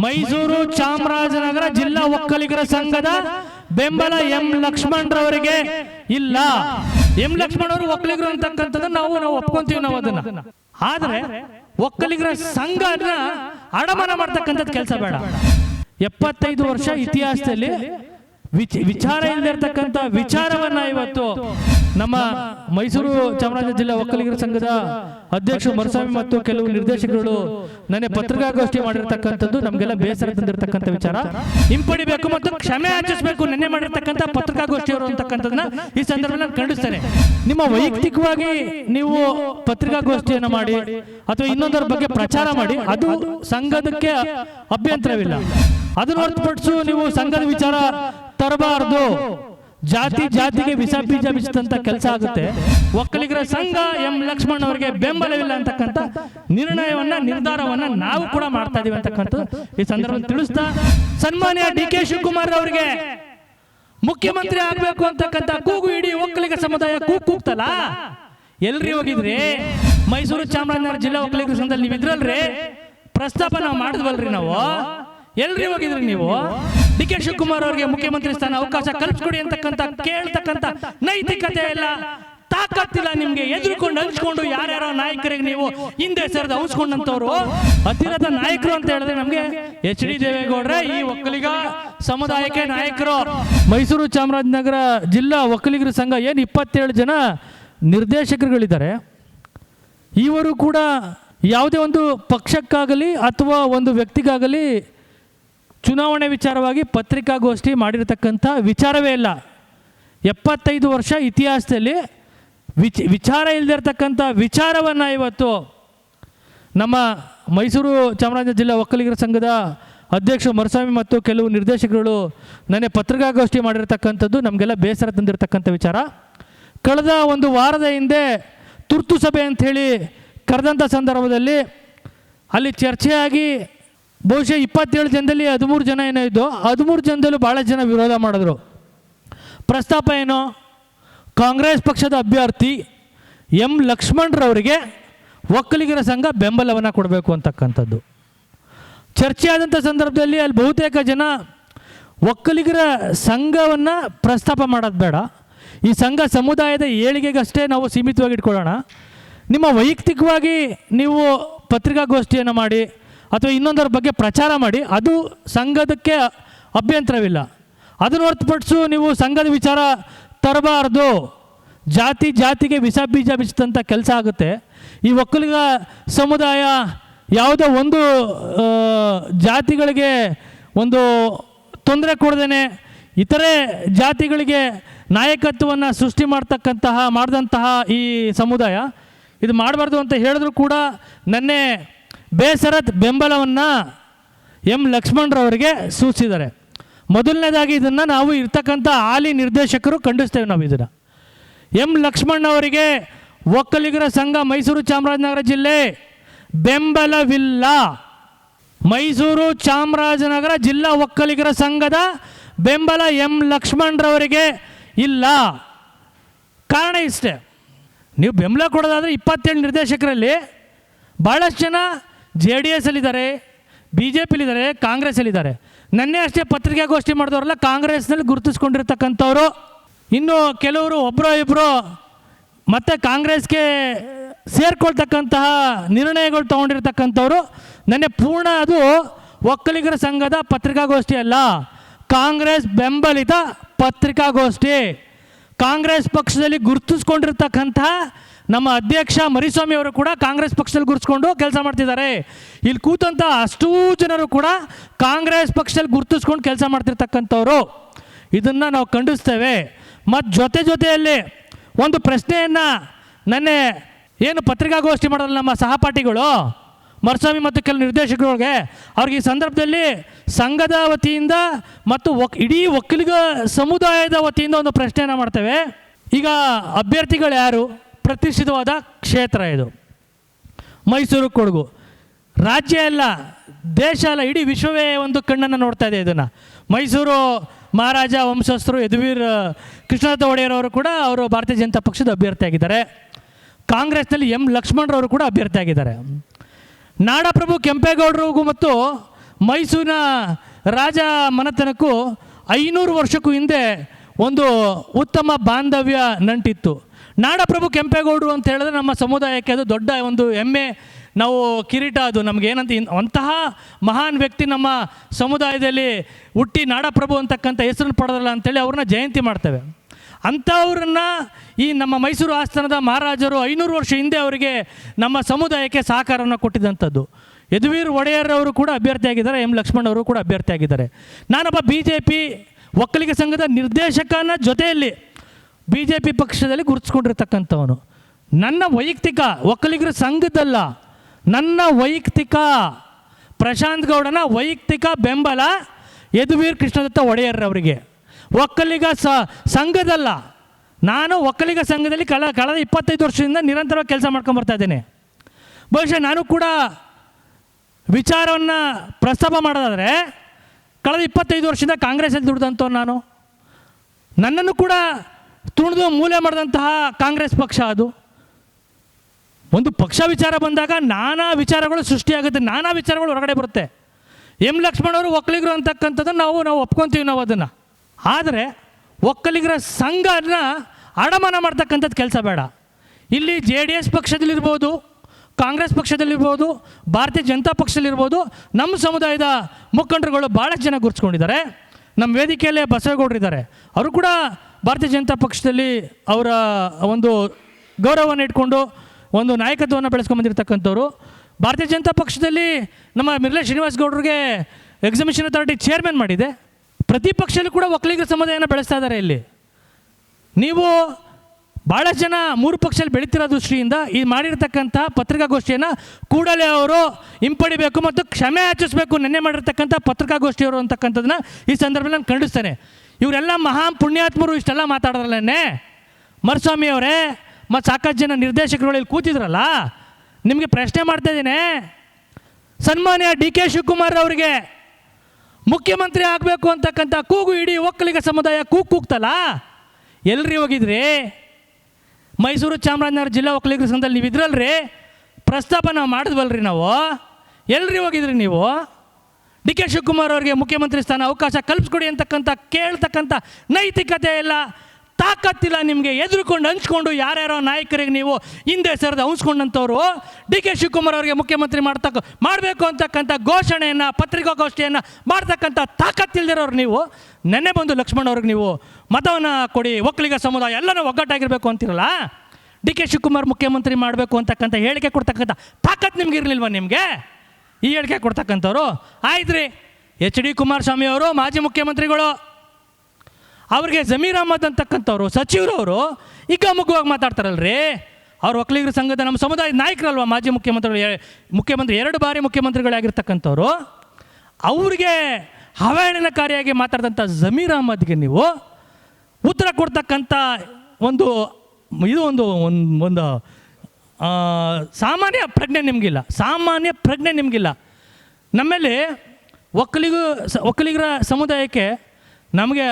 ಮೈಸೂರು ಚಾಮರಾಜನಗರ ಜಿಲ್ಲಾ ಒಕ್ಕಲಿಗರ ಸಂಘದ ಬೆಂಬಲ ಎಂ ಲಕ್ಷ್ಮಣರವರಿಗೆ ಇಲ್ಲ. ಎಂ ಲಕ್ಷ್ಮಣ್ ಅವರು ಒಕ್ಕಲಿಗರು ಅಂತಕ್ಕಂಥದ್ದು ನಾವು ನಾವು ಒಪ್ಕೊಂತೀವಿ ನಾವು ಅದನ್ನ. ಆದ್ರೆ ಒಕ್ಕಲಿಗರ ಸಂಘ ಅಡಮಾನ ಮಾಡ್ತಕ್ಕಂಥದ್ದು ಕೆಲಸ ಬೇಡ. ಎಪ್ಪತ್ತೈದು ವರ್ಷ ಇತಿಹಾಸದಲ್ಲಿ ವಿಚ- ವಿಚಾರ ಇಲ್ಲದಿರ್ತಕ್ಕಂಥ ವಿಚಾರವನ್ನ ಇವತ್ತು ನಮ್ಮ ಮೈಸೂರು ಚಾಮರಾಜ ಜಿಲ್ಲಾ ಒಕ್ಕಲಿಗರ ಸಂಘದ ಅಧ್ಯಕ್ಷ ಮರುಸ್ವಾಮಿ ಮತ್ತು ಕೆಲವು ನಿರ್ದೇಶಕರು ನನ್ನ ಪತ್ರಿಕಾಗೋಷ್ಠಿ ಮಾಡಿರ್ತಕ್ಕಂಥದ್ದು. ನಮಗೆಲ್ಲ ಬೇಸರ ತಂದಿರತಕ್ಕಂಥ ವಿಚಾರ. ಹಿಂಪಡಿಬೇಕು ಮತ್ತು ಕ್ಷಮೆ ಯಾಚಿಸಬೇಕು ನಿನ್ನೆ ಮಾಡಿರ್ತಕ್ಕಂಥ ಪತ್ರಿಕಾಗೋಷ್ಠಿಯವರು ಅಂತಕ್ಕಂಥದ್ದನ್ನ ಈ ಸಂದರ್ಭದಲ್ಲಿ ನಾನು ಖಂಡಿಸ್ತೇನೆ. ನಿಮ್ಮ ವೈಯಕ್ತಿಕವಾಗಿ ನೀವು ಪತ್ರಿಕಾಗೋಷ್ಠಿಯನ್ನು ಮಾಡಿ ಅಥವಾ ಇನ್ನೊಂದರ ಬಗ್ಗೆ ಪ್ರಚಾರ ಮಾಡಿ, ಅದು ಸಂಘದಕ್ಕೆ ಅಭ್ಯಂತರವಿಲ್ಲ. ಅದನ್ನು ಹೊರತುಪಡಿಸು ನೀವು ಸಂಘದ ವಿಚಾರ ತರಬಾರದು. ಜಾತಿ ಜಾತಿಗೆ ವಿಷ ಬೀಜ ಬಿಸಿದಂತ ಕೆಲಸ ಆಗುತ್ತೆ. ಒಕ್ಕಲಿಗರ ಸಂಘ ಎಂ ಲಕ್ಷ್ಮಣ್ ಅವರಿಗೆ ಬೆಂಬಲವಿಲ್ಲ ಅಂತಕ್ಕಂಥ ನಿರ್ಣಯವನ್ನ ನಿರ್ಧಾರವನ್ನ ನಾವು ಕೂಡ ಮಾಡ್ತಾ ಇದೀವಿ ಅಂತಕ್ಕಂಥ ಈ ಸಂದರ್ಭದಲ್ಲಿ ತಿಳಿಸ್ತಾ ಸನ್ಮಾನ್ಯ ಡಿ ಕೆ ಶಿವಕುಮಾರ್ ಅವರಿಗೆ ಮುಖ್ಯಮಂತ್ರಿ ಆಗ್ಬೇಕು ಅಂತಕ್ಕಂಥ ಕೂಗು ಇಡೀ ಒಕ್ಕಲಿಗ ಸಮುದಾಯ ಕೂಗ್ ಕೂಗ್ತಲ್ಲ? ಎಲ್ರಿ ಹೋಗಿದ್ರಿ? ಮೈಸೂರು ಚಾಮರಾಜನಗರ ಜಿಲ್ಲಾ ಒಕ್ಕಲಿಗರ ಸಂಘದಲ್ಲಿ ನೀವು ಇದ್ರಲ್ರಿ? ಪ್ರಸ್ತಾಪ ನಾವು ಮಾಡಿದ್ವಲ್ರಿ ನಾವು? ಎಲ್ರಿ ಹೋಗಿದ್ರಿ ನೀವು? ಡಿ ಕೆ ಶಿವಕುಮಾರ್ ಅವರಿಗೆ ಮುಖ್ಯಮಂತ್ರಿ ಸ್ಥಾನ ಅವಕಾಶ ಕಲ್ಪಿಸ್ಕೊಡಿ ಅಂತಕ್ಕಂಥ ಕೇಳ್ತಕ್ಕಂಥ ನೈತಿಕತೆ ಇಲ್ಲ ತಾಕತ್ತಿಲ್ಲ ನಿಮ್ಗೆ. ಎದುರುಕೊಂಡು ಹಂಚ್ಕೊಂಡು ಯಾರ್ಯಾರೋ ನಾಯಕರಿಗೆ ನೀವು ಹಿಂದೆ ಸರಿದ ಹಂಚ್ಕೊಂಡಂತವ್ರು ಹತ್ತಿರದ ನಾಯಕರು ಅಂತ ಹೇಳಿದ್ರೆ ನಮ್ಗೆ ಎಚ್ ಡಿ ದೇವೇಗೌಡ್ರೆ, ಈ ಒಕ್ಕಲಿಗ ಸಮುದಾಯಕ್ಕೆ ನಾಯಕರು. ಮೈಸೂರು ಚಾಮರಾಜನಗರ ಜಿಲ್ಲಾ ಒಕ್ಕಲಿಗರ ಸಂಘ ಏನು ಇಪ್ಪತ್ತೇಳು ಜನ ನಿರ್ದೇಶಕರುಗಳಿದ್ದಾರೆ. ಇವರು ಕೂಡ ಯಾವುದೇ ಒಂದು ಪಕ್ಷಕ್ಕಾಗಲಿ ಅಥವಾ ಒಂದು ವ್ಯಕ್ತಿಗಾಗಲಿ ಚುನಾವಣೆ ವಿಚಾರವಾಗಿ ಪತ್ರಿಕಾಗೋಷ್ಠಿ ಮಾಡಿರತಕ್ಕಂಥ ವಿಚಾರವೇ ಇಲ್ಲ. ಎಪ್ಪತ್ತೈದು ವರ್ಷ ಇತಿಹಾಸದಲ್ಲಿ ವಿಚ, ವಿಚಾರ ಇಲ್ಲದಿರ್ತಕ್ಕಂಥ ವಿಚಾರವನ್ನು ಇವತ್ತು ನಮ್ಮ ಮೈಸೂರು ಚಾಮರಾಜ ಜಿಲ್ಲಾ ಒಕ್ಕಲಿಗರ ಸಂಘದ ಅಧ್ಯಕ್ಷ ಮರುಸ್ವಾಮಿ ಮತ್ತು ಕೆಲವು ನಿರ್ದೇಶಕರು ನನಗೆ ಪತ್ರಿಕಾಗೋಷ್ಠಿ ಮಾಡಿರತಕ್ಕಂಥದ್ದು ನಮಗೆಲ್ಲ ಬೇಸರ ತಂದಿರತಕ್ಕಂಥ ವಿಚಾರ. ಕಳೆದ ಒಂದು ವಾರದ ಹಿಂದೆ ತುರ್ತು ಸಭೆ ಅಂಥೇಳಿ ಕರೆದಂಥ ಸಂದರ್ಭದಲ್ಲಿ ಅಲ್ಲಿ ಚರ್ಚೆಯಾಗಿ ಬಹುಶಃ ಇಪ್ಪತ್ತೇಳು ಜನದಲ್ಲಿ ಹದಿಮೂರು ಜನ ಏನೋ ಇದ್ದು ಹದಿಮೂರು ಜನದಲ್ಲೂ ಭಾಳ ಜನ ವಿರೋಧ ಮಾಡಿದ್ರು. ಪ್ರಸ್ತಾಪ ಏನು? ಕಾಂಗ್ರೆಸ್ ಪಕ್ಷದ ಅಭ್ಯರ್ಥಿ ಎಂ ಲಕ್ಷ್ಮಣರವರಿಗೆ ಒಕ್ಕಲಿಗರ ಸಂಘ ಬೆಂಬಲವನ್ನು ಕೊಡಬೇಕು ಅಂತಕ್ಕಂಥದ್ದು. ಚರ್ಚೆ ಸಂದರ್ಭದಲ್ಲಿ ಅಲ್ಲಿ ಬಹುತೇಕ ಜನ ಒಕ್ಕಲಿಗರ ಸಂಘವನ್ನು ಪ್ರಸ್ತಾಪ ಮಾಡೋದು ಬೇಡ. ಈ ಸಂಘ ಸಮುದಾಯದ ಏಳಿಗೆಗಷ್ಟೇ ನಾವು ಸೀಮಿತವಾಗಿ ಇಟ್ಕೊಳ್ಳೋಣ. ನಿಮ್ಮ ವೈಯಕ್ತಿಕವಾಗಿ ನೀವು ಪತ್ರಿಕಾಗೋಷ್ಠಿಯನ್ನು ಮಾಡಿ ಅಥವಾ ಇನ್ನೊಂದರ ಬಗ್ಗೆ ಪ್ರಚಾರ ಮಾಡಿ, ಅದು ಸಂಘದಕ್ಕೆ ಅಭ್ಯಂತರವಿಲ್ಲ. ಅದನ್ನು ಹೊರತುಪಡಿಸು ನೀವು ಸಂಘದ ವಿಚಾರ ತರಬಾರ್ದು. ಜಾತಿ ಜಾತಿಗೆ ವಿಷ ಬೀಜ ಬಿಸಿದಂಥ ಕೆಲಸ ಆಗುತ್ತೆ. ಈ ಒಕ್ಕಲಿಗ ಸಮುದಾಯ ಯಾವುದೋ ಒಂದು ಜಾತಿಗಳಿಗೆ ಒಂದು ತೊಂದರೆ ಕೊಡದೇನೆ, ಇತರೆ ಜಾತಿಗಳಿಗೆ ನಾಯಕತ್ವವನ್ನು ಸೃಷ್ಟಿ ಮಾಡ್ತಕ್ಕಂತಹ, ಮಾಡಿದಂತಹ ಈ ಸಮುದಾಯ, ಇದು ಮಾಡಬಾರ್ದು ಅಂತ ಹೇಳಿದ್ರು ಕೂಡ ನನ್ನೆ ಬೇಸರದ ಬೆಂಬಲವನ್ನು ಎಂ ಲಕ್ಷ್ಮಣರವರಿಗೆ ಸೂಚಿಸಿದ್ದಾರೆ. ಮೊದಲನೇದಾಗಿ ಇದನ್ನು ನಾವು ಇರ್ತಕ್ಕಂಥ ಹಾಲಿ ನಿರ್ದೇಶಕರು ಖಂಡಿಸ್ತೇವೆ ನಾವು ಇದನ್ನು. ಎಂ ಲಕ್ಷ್ಮಣ್ಣವರಿಗೆ ಒಕ್ಕಲಿಗರ ಸಂಘ ಮೈಸೂರು ಚಾಮರಾಜನಗರ ಜಿಲ್ಲೆ ಬೆಂಬಲವಿಲ್ಲ. ಮೈಸೂರು ಚಾಮರಾಜನಗರ ಜಿಲ್ಲಾ ಒಕ್ಕಲಿಗರ ಸಂಘದ ಬೆಂಬಲ ಎಂ ಲಕ್ಷ್ಮಣರವರಿಗೆ ಇಲ್ಲ. ಕಾರಣ ಇಷ್ಟೇ. ನೀವು ಬೆಂಬಲ ಕೊಡೋದಾದರೆ ಇಪ್ಪತ್ತೇಳು ನಿರ್ದೇಶಕರಲ್ಲಿ ಭಾಳಷ್ಟು ಜನ ಜೆ ಡಿ ಎಸ್ ಅಲ್ಲಿದ್ದಾರೆ, ಬಿ ಜೆ ಪಿಲಿದ್ದಾರೆ ಕಾಂಗ್ರೆಸ್ಸಲ್ಲಿದ್ದಾರೆ ನನ್ನೇ ಅಷ್ಟೇ ಪತ್ರಿಕಾಗೋಷ್ಠಿ ಮಾಡಿದವರೆಲ್ಲ, ಕಾಂಗ್ರೆಸ್ನಲ್ಲಿ ಗುರುತಿಸ್ಕೊಂಡಿರ್ತಕ್ಕಂಥವ್ರು. ಇನ್ನು ಕೆಲವರು ಒಬ್ಬರೋ ಇಬ್ಬರು ಮತ್ತೆ ಕಾಂಗ್ರೆಸ್ಗೆ ಸೇರ್ಕೊಳ್ತಕ್ಕಂತಹ ನಿರ್ಣಯಗಳು ತಗೊಂಡಿರ್ತಕ್ಕಂಥವ್ರು. ನನಗೆ ಪೂರ್ಣ ಅದು ಒಕ್ಕಲಿಗರ ಸಂಘದ ಪತ್ರಿಕಾಗೋಷ್ಠಿ ಅಲ್ಲ, ಕಾಂಗ್ರೆಸ್ ಬೆಂಬಲಿತ ಪತ್ರಿಕಾಗೋಷ್ಠಿ. ಕಾಂಗ್ರೆಸ್ ಪಕ್ಷದಲ್ಲಿ ಗುರುತಿಸ್ಕೊಂಡಿರ್ತಕ್ಕಂತಹ ನಮ್ಮ ಅಧ್ಯಕ್ಷ ಮರಿಸ್ವಾಮಿ ಅವರು ಕೂಡ ಕಾಂಗ್ರೆಸ್ ಪಕ್ಷದಲ್ಲಿ ಗುರುತಿಸ್ಕೊಂಡು ಕೆಲಸ ಮಾಡ್ತಿದ್ದಾರೆ. ಇಲ್ಲಿ ಕೂತಂಥ ಅಷ್ಟೂ ಜನರು ಕೂಡ ಕಾಂಗ್ರೆಸ್ ಪಕ್ಷದಲ್ಲಿ ಗುರ್ತಿಸ್ಕೊಂಡು ಕೆಲಸ ಮಾಡ್ತಿರ್ತಕ್ಕಂಥವ್ರು. ಇದನ್ನು ನಾವು ಖಂಡಿಸ್ತೇವೆ. ಮತ್ತು ಜೊತೆ ಜೊತೆಯಲ್ಲಿ ಒಂದು ಪ್ರಶ್ನೆಯನ್ನು ನನ್ನೆ ಏನು ಪತ್ರಿಕಾಗೋಷ್ಠಿ ಮಾಡೋಲ್ಲ ನಮ್ಮ ಸಹಪಾಠಿಗಳು, ಮರಸ್ವಾಮಿ ಮತ್ತು ಕೆಲವು ನಿರ್ದೇಶಕರಿಗೆ ಅವ್ರಿಗೆ ಈ ಸಂದರ್ಭದಲ್ಲಿ ಸಂಘದ ವತಿಯಿಂದ ಮತ್ತು ಒಕ್ ಇಡೀ ಒಕ್ಕಲಿಗ ಸಮುದಾಯದ ವತಿಯಿಂದ ಒಂದು ಪ್ರಶ್ನೆಯನ್ನು ಮಾಡ್ತೇವೆ. ಈಗ ಅಭ್ಯರ್ಥಿಗಳು ಯಾರು? ಪ್ರತಿಷ್ಠಿತವಾದ ಕ್ಷೇತ್ರ ಇದು. ಮೈಸೂರು ಕೊಡಗು. ರಾಜ್ಯ ಅಲ್ಲ ದೇಶ ಅಲ್ಲ ಇಡೀ ವಿಶ್ವವೇ ಒಂದು ಕಣ್ಣನ್ನು ನೋಡ್ತಾ ಇದೆ ಇದನ್ನು. ಮೈಸೂರು ಮಹಾರಾಜ ವಂಶಸ್ಥರು ಯದುವೀರ್, ಕೃಷ್ಣದತ್ತ ಒಡೆಯರ್ ಅವರು ಕೂಡ ಅವರು ಭಾರತೀಯ ಜನತಾ ಪಕ್ಷದ ಅಭ್ಯರ್ಥಿಯಾಗಿದ್ದಾರೆ ಕಾಂಗ್ರೆಸ್ನಲ್ಲಿ ಎಂ ಲಕ್ಷ್ಮಣರವರು ಕೂಡ ಅಭ್ಯರ್ಥಿಯಾಗಿದ್ದಾರೆ ನಾಡಪ್ರಭು ಕೆಂಪೇಗೌಡರಿಗೂ ಮತ್ತು ಮೈಸೂರಿನ ರಾಜ ಮನೆತನಕ್ಕೂ ಐನೂರು ವರ್ಷಕ್ಕೂ ಹಿಂದೆ ಒಂದು ಉತ್ತಮ ಬಾಂಧವ್ಯ ನಂಟಿತ್ತು. ನಾಡಪ್ರಭು ಕೆಂಪೇಗೌಡರು ಅಂತ ಹೇಳಿದ್ರೆ ನಮ್ಮ ಸಮುದಾಯಕ್ಕೆ ಅದು ದೊಡ್ಡ ಒಂದು ಹೆಮ್ಮೆ. ನಾವು ಕಿರೀಟ ಅದು. ನಮ್ಗೆ ಏನಂತ ಅಂತಹ ಮಹಾನ್ ವ್ಯಕ್ತಿ ನಮ್ಮ ಸಮುದಾಯದಲ್ಲಿ ಹುಟ್ಟಿ ನಾಡಪ್ರಭು ಅಂತಕ್ಕಂಥ ಹೆಸರನ್ನು ಪಡೆದಲ್ಲ ಅಂತೇಳಿ ಅವ್ರನ್ನ ಜಯಂತಿ ಮಾಡ್ತೇವೆ. ಅಂಥವ್ರನ್ನ ಈ ನಮ್ಮ ಮೈಸೂರು ಆಸ್ಥಾನದ ಮಹಾರಾಜರು ಐನೂರು ವರ್ಷ ಹಿಂದೆ ಅವರಿಗೆ ನಮ್ಮ ಸಮುದಾಯಕ್ಕೆ ಸಹಕಾರವನ್ನು ಕೊಟ್ಟಿದ್ದಂಥದ್ದು. ಯದುವೀರ್ ಒಡೆಯರ್ ಅವರು ಕೂಡ ಅಭ್ಯರ್ಥಿಯಾಗಿದ್ದಾರೆ ಎಂ ಲಕ್ಷ್ಮಣ್ ಅವರು ಕೂಡ ಅಭ್ಯರ್ಥಿಯಾಗಿದ್ದಾರೆ ನಾನೊಬ್ಬ ಬಿ ಜೆ ಪಿ ಒಕ್ಕಲಿಗ ಸಂಘದ ನಿರ್ದೇಶಕನ ಜೊತೆಯಲ್ಲಿ ಬಿ ಜೆ ಪಿ ಪಕ್ಷದಲ್ಲಿ ಗುರುತಿಸ್ಕೊಂಡಿರ್ತಕ್ಕಂಥವನು. ನನ್ನ ವೈಯಕ್ತಿಕ, ಒಕ್ಕಲಿಗರ ಸಂಘದಲ್ಲ. ನನ್ನ ವೈಯಕ್ತಿಕ, ಪ್ರಶಾಂತ್ ಗೌಡನ ವೈಯಕ್ತಿಕ ಬೆಂಬಲ ಯದುವೀರ್ ಕೃಷ್ಣದತ್ತ ಒಡೆಯರ್ ಅವರಿಗೆ. ಒಕ್ಕಲಿಗ ಸ, ಸಂಘದಲ್ಲ. ನಾನು ಒಕ್ಕಲಿಗ ಸಂಘದಲ್ಲಿ ಕಳ, ಕಳೆದ ಇಪ್ಪತ್ತೈದು ವರ್ಷದಿಂದ ನಿರಂತರವಾಗಿ ಕೆಲಸ ಮಾಡ್ಕೊಂಡು ಇದ್ದೇನೆ. ಬಹುಶಃ ನಾನು ಕೂಡ ವಿಚಾರವನ್ನು ಪ್ರಸ್ತಾಪ ಮಾಡೋದಾದರೆ, ಕಳೆದ ಇಪ್ಪತ್ತೈದು ವರ್ಷದಿಂದ ಕಾಂಗ್ರೆಸಲ್ಲಿ ದುಡ್ದಂಥವ್ರು ನಾನು. ನನ್ನನ್ನು ಕೂಡ ತುಳಿದು ಮೂಲೆ ಮಾಡಿದಂತಹ ಕಾಂಗ್ರೆಸ್ ಪಕ್ಷ ಅದು. ಒಂದು ಪಕ್ಷ ವಿಚಾರ ಬಂದಾಗ ನಾನಾ ವಿಚಾರಗಳು ಸೃಷ್ಟಿಯಾಗುತ್ತೆ, ನಾನಾ ವಿಚಾರಗಳು ಹೊರಗಡೆ ಬರುತ್ತೆ. ಎಂ ಲಕ್ಷ್ಮಣ್ ಅವರು ಒಕ್ಕಲಿಗರು ಅಂತಕ್ಕಂಥದ್ದು ನಾವು ನಾವು ಒಪ್ಕೊತೀವಿ ನಾವು ಅದನ್ನು. ಆದರೆ ಒಕ್ಕಲಿಗರ ಸಂಘನ ಅಡಮಾನ ಮಾಡ್ತಕ್ಕಂಥದ್ದು ಕೆಲಸ ಬೇಡ. ಇಲ್ಲಿ ಜೆ ಡಿ ಎಸ್ ಪಕ್ಷದಲ್ಲಿರ್ಬೋದು, ಕಾಂಗ್ರೆಸ್ ಪಕ್ಷದಲ್ಲಿರ್ಬೋದು, ಭಾರತೀಯ ಜನತಾ ಪಕ್ಷದಲ್ಲಿರ್ಬೋದು, ನಮ್ಮ ಸಮುದಾಯದ ಮುಖಂಡರುಗಳು ಭಾಳಷ್ಟು ಜನ ಗುರ್ಸ್ಕೊಂಡಿದ್ದಾರೆ ನಮ್ಮ ವೇದಿಕೆಯಲ್ಲೇ ಬಸವೇಗೌಡರಿದ್ದಾರೆ ಅವರು ಕೂಡ ಭಾರತೀಯ ಜನತಾ ಪಕ್ಷದಲ್ಲಿ ಅವರ ಒಂದು ಗೌರವವನ್ನು ಇಟ್ಕೊಂಡು ಒಂದು ನಾಯಕತ್ವವನ್ನು ಬೆಳೆಸ್ಕೊಂಬಂದಿರತಕ್ಕಂಥವ್ರು ಭಾರತೀಯ ಜನತಾ ಪಕ್ಷದಲ್ಲಿ ನಮ್ಮ ಮಿರ್ಲೆ ಶ್ರೀನಿವಾಸ್ ಗೌಡರಿಗೆ ಎಕ್ಸಿಬಿಷನ್ ಅಥಾರಿಟಿ ಚೇರ್ಮನ್ ಮಾಡಿದೆ. ಪ್ರತಿ ಪಕ್ಷದಲ್ಲೂ ಕೂಡ ಒಕ್ಕಲಿಗರ ಸಮುದಾಯನ ಬೆಳೆಸ್ತಾ ಇದ್ದಾರೆ ಇಲ್ಲಿ. ನೀವು ಭಾಳಷ್ಟು ಜನ ಮೂರು ಪಕ್ಷದಲ್ಲಿ ಬೆಳೀತಿರೋ ದೃಷ್ಟಿಯಿಂದ ಈ ಮಾಡಿರ್ತಕ್ಕಂಥ ಪತ್ರಿಕಾಗೋಷ್ಠಿಯನ್ನು ಕೂಡಲೇ ಅವರು ಹಿಂಪಡಿಬೇಕು ಮತ್ತು ಕ್ಷಮೆ ಆಚರಿಸಬೇಕು. ನೆನ್ನೆ ಮಾಡಿರ್ತಕ್ಕಂಥ ಪತ್ರಿಕಾಗೋಷ್ಠಿಯವರು ಅಂತಕ್ಕಂಥದ್ದನ್ನ ಈ ಸಂದರ್ಭದಲ್ಲಿ ನಾನು ಖಂಡಿಸ್ತೇನೆ. ಇವರೆಲ್ಲ ಮಹಾ ಪುಣ್ಯಾತ್ಮರು ಇಷ್ಟೆಲ್ಲ ಮಾತಾಡಿದ್ರಲ್ಲೇ ಮರುಸ್ವಾಮಿ ಅವರೇ ಮತ್ತು ಸಾಕಷ್ಟು ಜನ ನಿರ್ದೇಶಕರು ಇಲ್ಲಿ ಕೂತಿದ್ರಲ್ಲ? ನಿಮಗೆ ಪ್ರಶ್ನೆ ಮಾಡ್ತಾ ಇದ್ದೀನಿ. ಸನ್ಮಾನ್ಯ ಡಿ ಕೆ ಶಿವಕುಮಾರ್ ಅವರಿಗೆ ಮುಖ್ಯಮಂತ್ರಿ ಆಗಬೇಕು ಅಂತಕ್ಕಂಥ ಕೂಗು ಇಡೀ ಒಕ್ಕಲಿಗ ಸಮುದಾಯ ಕೂಗು ಕೂಗ್ತಲ್ಲ? ಎಲ್ರಿ ಹೋಗಿದ್ರಿ? ಮೈಸೂರು ಚಾಮರಾಜನಗರ ಜಿಲ್ಲಾ ಒಕ್ಕಲಿಗರ ಸಂಘದಲ್ಲಿ ನೀವು ಇದ್ರಲ್ರಿ ಪ್ರಸ್ತಾಪ ನಾವು ಮಾಡಿದ್ವಲ್ರಿ ನಾವು? ಎಲ್ರಿ ಹೋಗಿದ್ರಿ ನೀವು? ಡಿ ಕೆ ಶಿವಕುಮಾರ್ ಅವರಿಗೆ ಮುಖ್ಯಮಂತ್ರಿ ಸ್ಥಾನ ಅವಕಾಶ ಕಲ್ಪಿಸ್ಕೊಡಿ ಅಂತಕ್ಕಂಥ ಕೇಳ್ತಕ್ಕಂಥ ನೈತಿಕತೆ ಇಲ್ಲ ತಾಕತ್ತಿಲ್ಲ ನಿಮಗೆ ಎದುರುಕೊಂಡು ಹಂಚ್ಕೊಂಡು ಯಾರ್ಯಾರೋ ನಾಯಕರಿಗೆ ನೀವು ಹಿಂದೆ ಸರಿದು ಹಂಚ್ಕೊಂಡಂಥವ್ರು ಡಿ ಕೆ ಶಿವಕುಮಾರ್ ಅವರಿಗೆ ಮುಖ್ಯಮಂತ್ರಿ ಮಾಡ್ತಕ್ಕ ಮಾಡಬೇಕು ಅಂತಕ್ಕಂಥ ಘೋಷಣೆಯನ್ನು, ಪತ್ರಿಕಾಗೋಷ್ಠಿಯನ್ನು ಮಾಡ್ತಕ್ಕಂಥ ತಾಕತ್ತಿಲ್ದಿರೋರು ನೀವು. ನೆನ್ನೆ ಬಂದು ಲಕ್ಷ್ಮಣ್ ಅವ್ರಿಗೆ ನೀವು ಮತವನ್ನು ಕೊಡಿ, ಒಕ್ಕಲಿಗ ಸಮುದಾಯ ಎಲ್ಲರೂ ಒಗ್ಗಟ್ಟಾಗಿರಬೇಕು ಅಂತಿರಲ್ಲ? ಡಿ ಕೆ ಶಿವಕುಮಾರ್ ಮುಖ್ಯಮಂತ್ರಿ ಮಾಡಬೇಕು ಅಂತಕ್ಕಂಥ ಹೇಳಿಕೆ ಕೊಡ್ತಕ್ಕಂಥ ತಾಕತ್ತು ನಿಮ್ಗೆ ಇರಲಿಲ್ವ ನಿಮಗೆ? ಈ ಹೇಳಿಕೆ ಕೊಡ್ತಕ್ಕಂಥವ್ರು ಆಯ್ತು ರೀ ಎಚ್ ಡಿ ಕುಮಾರಸ್ವಾಮಿ ಅವರು, ಮಾಜಿ ಮುಖ್ಯಮಂತ್ರಿಗಳು. ಅವ್ರಿಗೆ ಜಮೀರ್ ಅಹಮದ್ ಅಂತಕ್ಕಂಥವ್ರು, ಸಚಿವರು ಅವರು ಈಗ ಮುಖವಾಗಿ ಮಾತಾಡ್ತಾರಲ್ರಿ. ಅವ್ರು ಒಕ್ಕಲಿಗರ ಸಂಘದ ನಮ್ಮ ಸಮುದಾಯದ ನಾಯಕರಲ್ವ ಮಾಜಿ ಮುಖ್ಯಮಂತ್ರಿಗಳು ಮುಖ್ಯಮಂತ್ರಿ, ಎರಡು ಬಾರಿ ಮುಖ್ಯಮಂತ್ರಿಗಳಾಗಿರ್ತಕ್ಕಂಥವ್ರು. ಅವ್ರಿಗೆ ಅವಹೇಳನಕಾರಿಯಾಗಿ ಮಾತಾಡಿದಂಥ ಜಮೀರ್ ಅಹಮದ್ಗೆ ನೀವು ಉತ್ತರ ಕೊಡ್ತಕ್ಕಂಥ ಒಂದು, ಇದು ಒಂದು ಒಂದು ಸಾಮಾನ್ಯ ಪ್ರಜ್ಞೆ ನಿಮಗಿಲ್ಲ. ಸಾಮಾನ್ಯ ಪ್ರಜ್ಞೆ ನಿಮಗಿಲ್ಲ. ನಮ್ಮಲ್ಲಿ ಒಕ್ಕಲಿಗೂ, ಸ, ಒಕ್ಕಲಿಗರ ಸಮುದಾಯಕ್ಕೆ ನಮಗೆ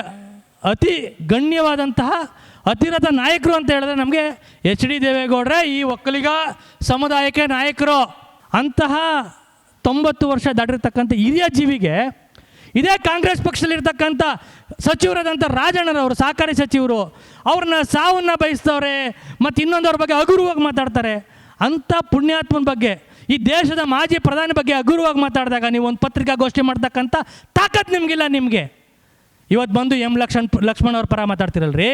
ಅತಿ ಗಣ್ಯವಾದಂತಹ ಅತಿರಥ ನಾಯಕರು ಅಂತ ಹೇಳಿದ್ರೆ ನಮಗೆ ಎಚ್ ಡಿ ದೇವೇಗೌಡ್ರೆ ಈ ಒಕ್ಕಲಿಗ ಸಮುದಾಯಕ್ಕೆ ನಾಯಕರು. ಅಂತಹ ತೊಂಬತ್ತು ವರ್ಷ ದಾಟಿರ್ತಕ್ಕಂಥ ಹಿರಿಯ ಜೀವಿಗೆ ಇದೇ ಕಾಂಗ್ರೆಸ್ ಪಕ್ಷದಲ್ಲಿರ್ತಕ್ಕಂಥ ಸಚಿವರಾದಂಥ ರಾಜಣ್ಣರವರು ಸಹಕಾರಿ ಸಚಿವರು, ಅವ್ರನ್ನ ಸಾವನ್ನ ಬಯಸ್ತವ್ರೆ, ಮತ್ತು ಇನ್ನೊಂದವ್ರ ಬಗ್ಗೆ ಹಗುರವಾಗಿ ಮಾತಾಡ್ತಾರೆ. ಅಂಥ ಪುಣ್ಯಾತ್ಮನ ಬಗ್ಗೆ, ಈ ದೇಶದ ಮಾಜಿ ಪ್ರಧಾನಿ ಬಗ್ಗೆ ಹಗುರವಾಗಿ ಮಾತಾಡಿದಾಗ ನೀವು ಒಂದು ಪತ್ರಿಕಾಗೋಷ್ಠಿ ಮಾಡ್ತಕ್ಕಂಥ ತಾಕತ್ ನಿಮಗಿಲ್ಲ ನಿಮಗೆ. ಇವತ್ತು ಬಂದು ಎಂ ಲಕ್ಷ್ಮಣ್ ಲಕ್ಷ್ಮಣ್ ಅವ್ರ ಪರ ಮಾತಾಡ್ತಿರಲ್ರಿ?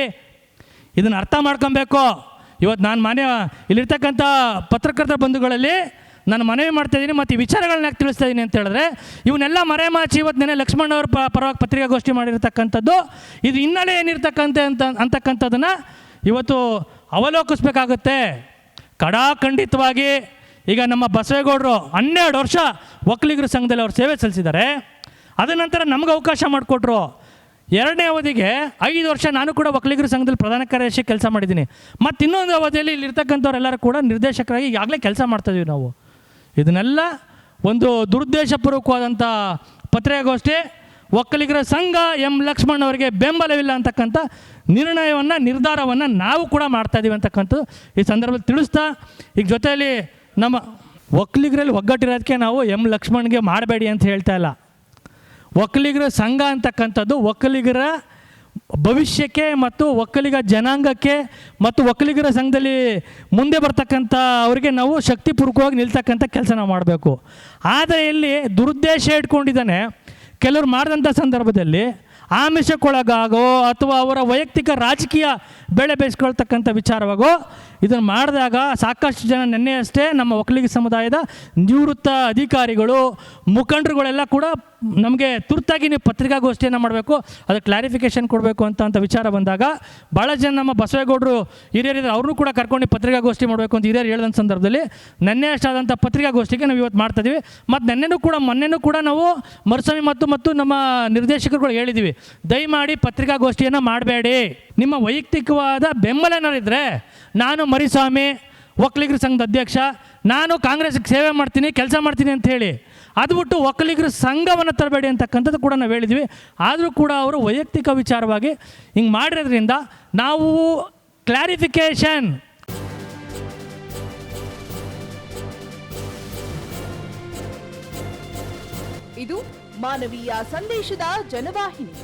ಇದನ್ನು ಅರ್ಥ ಮಾಡ್ಕೊಬೇಕು. ಇವತ್ತು ನಾನು ಮಾನ್ಯ ಇಲ್ಲಿರ್ತಕ್ಕಂಥ ಪತ್ರಕರ್ತರ ಬಂಧುಗಳಲ್ಲಿ ನಾನು ಮನವಿ ಮಾಡ್ತಾ ಇದ್ದೀನಿ ಮತ್ತು ಈ ವಿಚಾರಗಳನ್ನ ಯಾಕೆ ತಿಳಿಸ್ತಾ ಇದ್ದೀನಿ ಅಂತ ಹೇಳಿದ್ರೆ, ಇವನ್ನೆಲ್ಲ ಮರೆಮಾಚಿ ಇವತ್ತು ನೆನೆ ಲಕ್ಷ್ಮಣ್ ಅವ್ರ ಪ, ಪರವಾಗಿ ಪತ್ರಿಕಾಗೋಷ್ಠಿ ಮಾಡಿರ್ತಕ್ಕಂಥದ್ದು, ಇದು ಹಿನ್ನೆಲೆ ಏನಿರ್ತಕ್ಕಂಥ ಅಂತ, ಅಂತಕ್ಕಂಥದ್ದನ್ನು ಇವತ್ತು ಅವಲೋಕಿಸ್ಬೇಕಾಗುತ್ತೆ. ಕಡಾಖಂಡಿತವಾಗಿ ಈಗ ನಮ್ಮ ಬಸವೇಗೌಡರು ಹನ್ನೆರಡು ವರ್ಷ ಒಕ್ಕಲಿಗರ ಸಂಘದಲ್ಲಿ ಅವರು ಸೇವೆ ಸಲ್ಲಿಸಿದ್ದಾರೆ. ಅದ ನಂತರ ನಮ್ಗೆ ಅವಕಾಶ ಮಾಡಿಕೊಟ್ರು. ಎರಡನೇ ಅವಧಿಗೆ ಐದು ವರ್ಷ ನಾನು ಕೂಡ ಒಕ್ಕಲಿಗರ ಸಂಘದಲ್ಲಿ ಪ್ರಧಾನ ಕಾರ್ಯದರ್ಶಿ ಕೆಲಸ ಮಾಡಿದ್ದೀನಿ. ಮತ್ತು ಇನ್ನೊಂದು ಅವಧಿಯಲ್ಲಿ ಇಲ್ಲಿರ್ತಕ್ಕಂಥವ್ರೆಲ್ಲರೂ ಕೂಡ ನಿರ್ದೇಶಕರಾಗಿ ಈಗಾಗಲೇ ಕೆಲಸ ಮಾಡ್ತಾಯಿದ್ದೀವಿ ನಾವು. ಇದನ್ನೆಲ್ಲ ಒಂದು ದುರುದ್ದೇಶಪೂರ್ವಕವಾದಂಥ ಪತ್ರಿಕಾಗೋಷ್ಠಿ, ಒಕ್ಕಲಿಗರ ಸಂಘ ಎಂ ಲಕ್ಷ್ಮಣ್ ಅವರಿಗೆ ಬೆಂಬಲವಿಲ್ಲ ಅಂತಕ್ಕಂಥ ನಿರ್ಣಯವನ್ನು, ನಿರ್ಧಾರವನ್ನು ನಾವು ಕೂಡ ಮಾಡ್ತಾ ಇದ್ದೀವಿ ಅಂತಕ್ಕಂಥದ್ದು ಈ ಸಂದರ್ಭದಲ್ಲಿ ತಿಳಿಸ್ತಾ, ಈಗ ಜೊತೆಯಲ್ಲಿ ನಮ್ಮ ಒಕ್ಕಲಿಗರಲ್ಲಿ ಒಗ್ಗಟ್ಟಿರೋದಕ್ಕೆ ನಾವು ಎಂ ಲಕ್ಷ್ಮಣ್ಗೆ ಮಾಡಬೇಡಿ ಅಂತ ಹೇಳ್ತಾ ಇಲ್ಲ. ಒಕ್ಕಲಿಗರ ಸಂಘ ಅಂತಕ್ಕಂಥದ್ದು ಒಕ್ಕಲಿಗರ ಭವಿಷ್ಯಕ್ಕೆ ಮತ್ತು ಒಕ್ಕಲಿಗ ಜನಾಂಗಕ್ಕೆ ಮತ್ತು ಒಕ್ಕಲಿಗರ ಸಂಘದಲ್ಲಿ ಮುಂದೆ ಬರ್ತಕ್ಕಂಥ ಅವರಿಗೆ ನಾವು ಶಕ್ತಿ ಪೂರ್ವಕವಾಗಿ ನಿಲ್ತಕ್ಕಂಥ ಕೆಲಸ ನಾವು ಮಾಡಬೇಕು. ಆದರೆ ಇಲ್ಲಿ ದುರುದ್ದೇಶ ಇಟ್ಕೊಂಡಿದ್ದಾನೆ. ಕೆಲವರು ಮಾಡಿದಂಥ ಸಂದರ್ಭದಲ್ಲಿ ಆಮಿಷಕ್ಕೊಳಗಾಗೋ ಅಥವಾ ಅವರ ವೈಯಕ್ತಿಕ ರಾಜಕೀಯ ಬೆಳೆ ಬೇಯಿಸ್ಕೊಳ್ತಕ್ಕಂಥ ವಿಚಾರವಾಗೋ ಇದನ್ನು ಮಾಡಿದಾಗ ಸಾಕಷ್ಟು ಜನ ನಿನ್ನೆ ಅಷ್ಟೇ ನಮ್ಮ ಒಕ್ಕಲಿಗ ಸಮುದಾಯದ ನಿವೃತ್ತ ಅಧಿಕಾರಿಗಳು, ಮುಖಂಡರುಗಳೆಲ್ಲ ಕೂಡ ನಮಗೆ ತುರ್ತಾಗಿ ನೀವು ಪತ್ರಿಕಾಗೋಷ್ಠಿಯನ್ನು ಮಾಡಬೇಕು, ಅದಕ್ಕೆ ಕ್ಲಾರಿಫಿಕೇಷನ್ ಕೊಡಬೇಕು ಅಂತ ಅಂತ ವಿಚಾರ ಬಂದಾಗ ಭಾಳ ಜನ ನಮ್ಮ ಬಸವೇಗೌಡರು ಹಿರಿಯರಿದ್ದಾರೆ, ಅವ್ರನ್ನೂ ಕೂಡ ಕರ್ಕೊಂಡು ಪತ್ರಿಕಾಗೋಷ್ಠಿ ಮಾಡಬೇಕು ಅಂತ ಹಿರಿಯರು ಹೇಳಿದ ಸಂದರ್ಭದಲ್ಲಿ ನೆನ್ನೆ ಅಷ್ಟಾದಂಥ ಪತ್ರಿಕಾಗೋಷ್ಠಿಗೆ ನಾವು ಇವತ್ತು ಮಾಡ್ತಾ ಇದ್ದೀವಿ ಮತ್ತು ನೆನ್ನೆನೂ ಕೂಡ, ಮೊನ್ನೆನೂ ಕೂಡ ನಾವು ಮರುಸ್ವಾಮಿ ಮತ್ತು ಮತ್ತು ನಮ್ಮ ನಿರ್ದೇಶಕರುಗಳು ಹೇಳಿದ್ದೀವಿ ದಯಮಾಡಿ ಪತ್ರಿಕಾಗೋಷ್ಠಿಯನ್ನು ಮಾಡಬೇಡಿ. ನಿಮ್ಮ ವೈಯಕ್ತಿಕವಾದ ಬೆಂಬಲ ಏನಾರಿದ್ರೆ ನಾನು ಮರಿಸ್ವಾಮಿ, ಒಕ್ಕಲಿಗರ ಸಂಘದ ಅಧ್ಯಕ್ಷ, ನಾನು ಕಾಂಗ್ರೆಸ್ಗೆ ಸೇವೆ ಮಾಡ್ತೀನಿ, ಕೆಲಸ ಮಾಡ್ತೀನಿ ಅಂತ ಹೇಳಿ. ಅದು ಬಿಟ್ಟು ಒಕ್ಕಲಿಗರ ಸಂಘವನ್ನು ತರಬೇಡಿ ಅಂತಕ್ಕಂಥದ್ದು ಕೂಡ ನಾವು ಹೇಳಿದ್ವಿ. ಆದರೂ ಕೂಡ ಅವರು ವೈಯಕ್ತಿಕ ವಿಚಾರವಾಗಿ ಹಿಂಗೆ ಮಾಡಿರೋದ್ರಿಂದ ನಾವು ಕ್ಲಾರಿಫಿಕೇಷನ್ ಇದು ಮಾನವೀಯ ಸಂದೇಶದ ಜನವಾಹಿನಿ.